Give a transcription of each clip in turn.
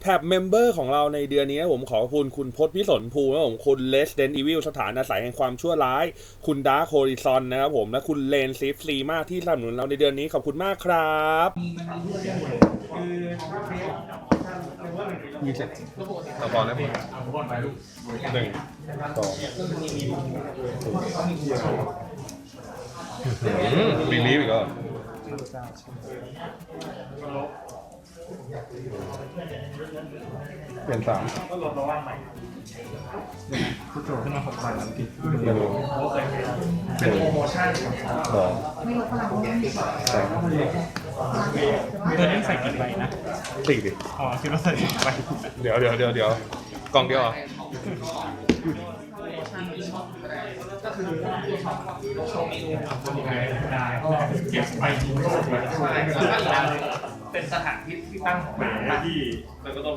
แท็บเมมเบอร์ของเราในเดือนนี้ผมขอบคุณคุณพจน์พิสนภูมินะครับผมคุณเลสเดนอีวิลสถานอาศัยแห่งความชั่วร้าย คุณดาร์คโฮริซอนนะครับผมและคุณเลนซิฟซีมากที่สนับสนุนเราในเดือนนี้ขอบคุณมากครับยี่สิบเราพอแล้วหนึ่งสองรีลีฟอีกแล้ว เปลี่ยนสามผู้โจขึ้นมาหกพันติดเปลี่ยนหนึ่งหนึ่งสองสามตัวนี้ใส่กี่ใบนะสี่ดิอ๋อคิดว่าใส่กี่ใบเดี๋ยวเดี๋ยวเดี๋ยวเดี๋ยวกล่องเดียวก็คือเหรอได้เก็บใบทิ้งก็หมด เป็นสถานที่ที่ตั้งของร้านที่มันก็ต้อง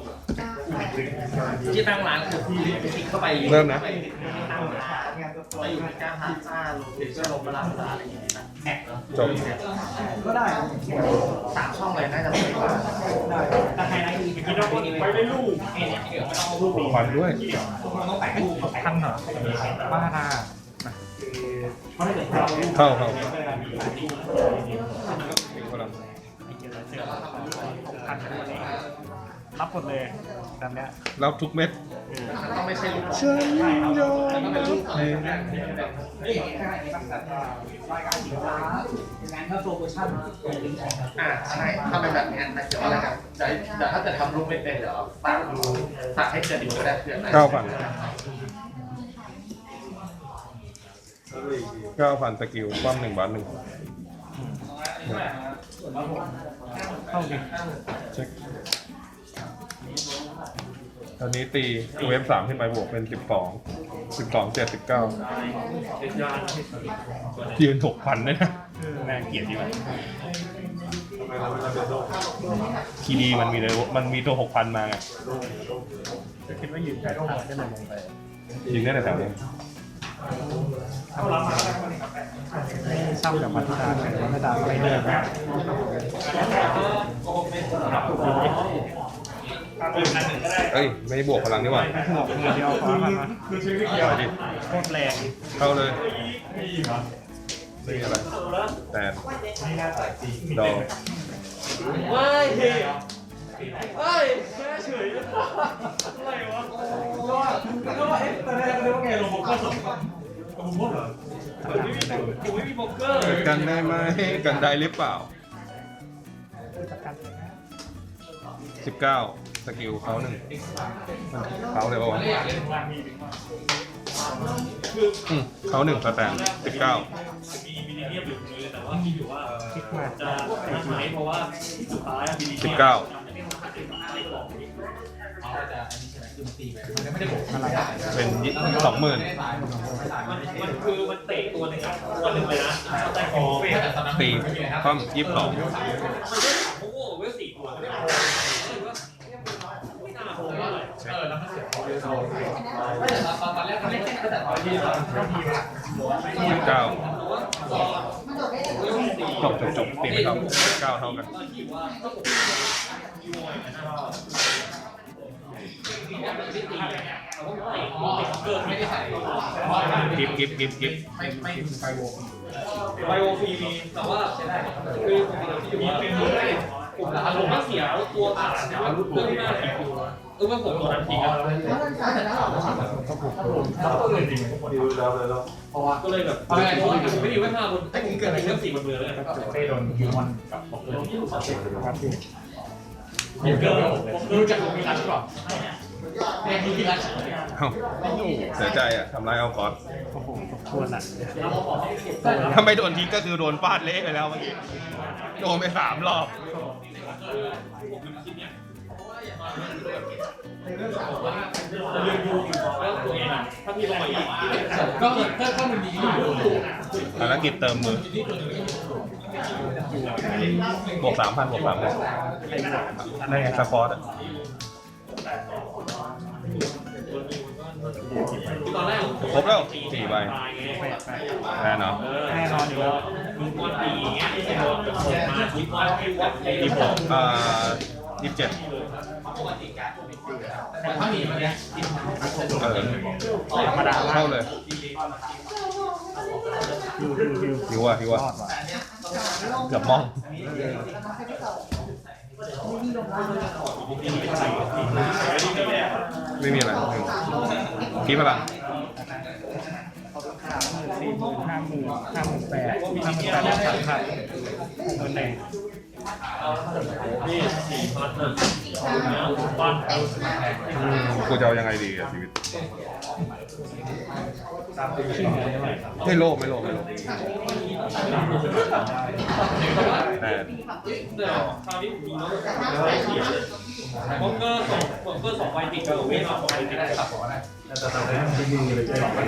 ที่ตั้งร้านคือที่คลิกเข้าไปเริ่มนะ ไปตั้งร้านไปอยู่ในการพาซ่าโลเคชั่นลงมาลาซาอะไรอย่างเงี้ยนะแท็กจบ ก็ได้สามช่องเลยน่าจะไม่ว่าแต่ไฮไลท์คือคิดว่าไปได้ลูกควันด้วย มันต้องแต่งรูปทันเหรอบ้านาเข้าเข้าทัน สิบพันตัวนี้รับหมดเลยตามเนี้ยรับทุกเม็ดต้องไม่ใช่รูปฉันยอมรับเพลงอ่าใช่ถ้าเป็นแบบนี้นะเดี๋ยวอะไรกันแต่แต่ถ้าเกิดทำรูปไม่เป็นเดี๋ยวฝากดูฝากให้เกิดดีก็ได้เพื่อนเก้าพันเก้าพันสกิลความหนึ่งบาทหนึ่ง เข้าดิเช็ค ตอนนี้ตีเวฟสามขึ้นไปบวกเป็นสิบสองสิบสองเจ็ดสิบเก้ายืนหกพันด้วยนะแรงเกียรติดีว่ะทีดีมันมีเลยมันมีตัวหกพันมาไงคิดว่ายืนได้ต้องหัวได้เลยลงไปยิงได้แต่แถวนี้เช่าจาก พัทยาเลยพัทยาอะไรเนี่ยนะเอ้ย ไม่บวกพลังนี่หว่าคือเดียวขอพันมาเอาดิโคตรแรงเข้าเลยนี่อะไรแต่ดอกเฮ้ยเฮ้ยแค่เฉยอะไรวะก็ว่าก็ว่าเอ๊ะตอนแรกก็นึกว่าไงลงโบกเกอร์สองกับผมเหรอ ผมไม่มีผมไม่มีโบกเกอร์กันได้ไหมกันได้หรือเปล่าสิบเก้าสกิลเขาหนึ่งเขาเลยป่าวะอืมเขาหนึ่งสแตนสิบเก้ามีมินิเนียมอยู่ตรงนี้แต่ว่าคิดอยู่ว่าคิดมาจะทำไหมเพราะว่าที่สุดท้ายอะมินิเนียมสิบเก้าอะ เป็นสองหมื่นมันมันคือมันเตะตัวหนึ่งอะตัวหนึ่งเลยนะใต้คอมันตีคว่ำยี่สิบสองก็โอ้โหเวลสี่ตัวเลยไม่น่าโหดเท่าไหร่เออแล้วมันเสียไม่แต่ตอนตอนแรกเขาเล่นแค่แต่ตอนที่เราสิบเก้าจบจบจบตีไม่เท่าเก้าเท่ากันเกิดไม่ได้ใส่กิฟกิฟกิฟกิฟไม่ไม่ไฟโวไบโอฟีมีแต่ว่าคือปกติที่อยู่ว่าเป็นเลยผมผมก็เสียตัวขาดแต่ว่าเรื่องหน้าสีตัวเออว่าผมตัวนั้นทิ้งอะก็เลยแบบไม่ไม่ดีว่าห้าคนแต่ผมเกิดอะไรเรื่องสี่บนเมือเลยเต้โดนยูมอนกับบอกเลยครับพี่ ผมเกิดผมรู้จักผมมีรัชก่อนแม่มีรัชเอ้าเสียใจอะทำร้ายเอากอสโอ้โหทวนอะถ้าไม่โดนทิ้งก็คือโดนฟาดเละไปแล้วเมื่อกี้โดนไปสามรอบเรียนดูอยู่ว่าตัวเองถ้าพี่ลงมาอีกก็ถ้าถ้ามันดีอยู่ภารกิจเติมมือ บวกสามพันบวกสามพันได้ไงสปอร์ตอะตอนแรกครบแล้วสี่ใบแน่นอนแน่นอนอยู่แล้วมีมอนตีอย่างเงี้ยที่โดนเปิดมาที่ว่าที่วัดยี่สิบหกอ่ายี่สิบเจ็ดปกติการเออธรรมดาเข้าเลยฮิวฮิวฮิวหิวอะหิวอะรอดว่ะ เกือบมองไม่มีอะไรคิดพลังสี่หมื่นห้าหมื่นห้าหมื่นแปดห้าหมื่นแปดสามพันหกหมื่ นหนึ่งอืมกูจะเอายังไงดีอะชีวิต ไม่โลภไม่โลภไม่โลภแต่แต่คราวนี้ผมมีน้องผมก็สองผมก็สองใบติดกับเวทสองใบติดครับไม่มีเกมการสองใบ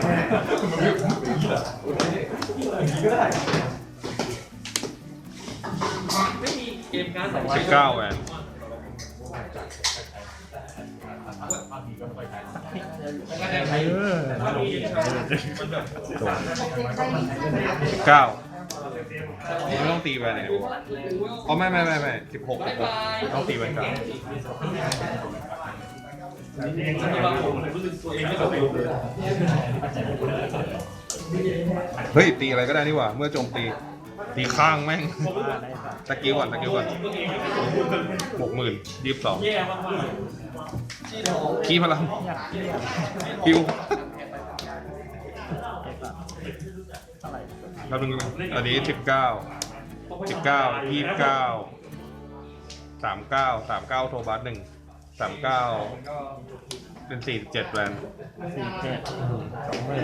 สิบเก้าแหวนเออสิบเก้าไม่ต้องตีแหวนไหนวะอ๋อไม่ไม่ไม่ไม่สิบหกบายบายต้องตีแหวนกลางที่ว่าผมรู้สึกตัวเองไม่ต้องไปรู้เลยเฮ้ยตีอะไรก็ได้นี่หว่า เมื่อโจมตี ตีข้างแม่งว่าได้สักตะกิ้วก่อนตะกิ้วก่อนหกหมื่นยี่สิบสองแย่มากขี้พลังอยากเที่ยวคิวเท่าไหร่แล้วนึงอันนี้สิบเก้าสิบเก้ายี่สิบเก้าสามเก้าสามเก้าโทบัสหนึ่งสามเก้าเป็นสี่สิบเจ็ดแวนสี่เจ็ดสองหมื่น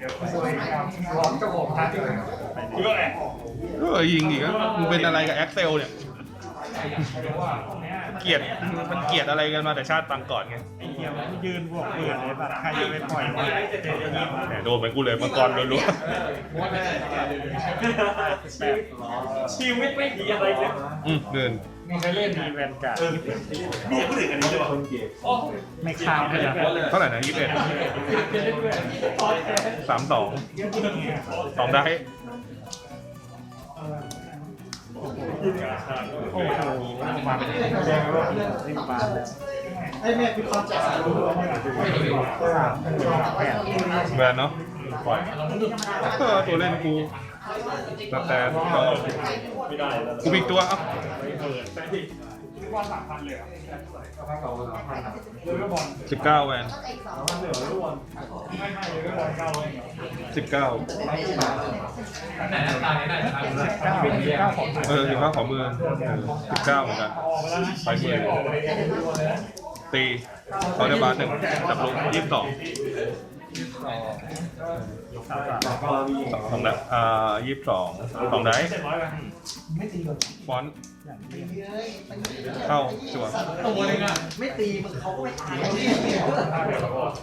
คิดว่าไงเออยิงอีกแล้วมึงเป็นอะไรกับแอคเซลเนี่ย ลียดมันเกลียดอะไรกันมาแต่ชาติปังก่อนไงไอ้เหี้ยมันยืนบวกหมื่นเลยแบบใครจะไปปล่อยวะแหมโดนเหมือนกูเลยมังกรรัวชีวิตไม่ดีอะไรเลยๆอืมเดินมีใครเล่นมีแวนการ์ดนี่พูดถึงอันนี้ด้วยโอ้ไม่ข้ามเลยนะเท่าไหร่นะยี่สิบเอ็ดสามสองสองได้ โอ้โหมาเป็นแดงรอบริมบานเลยไอ้แม่คือความจ่ายสามหมื่นสามแปดแวนเนาะปล่อยตัวเล่นกูแตนก็กูมีอีกตัวเอ้าสิบเก้าแวน สิบเก้าเก้าเก้าของเออสิบเก้าขอมือสิบเก้าเหมือนกันไปมือตีเขาได้บาสหนึ่งจับลงยี่สิบสองสามสองแบบอ่ายี่สิบสองสองได้ฟอนต์อย่างเดียวเข้าจั่ว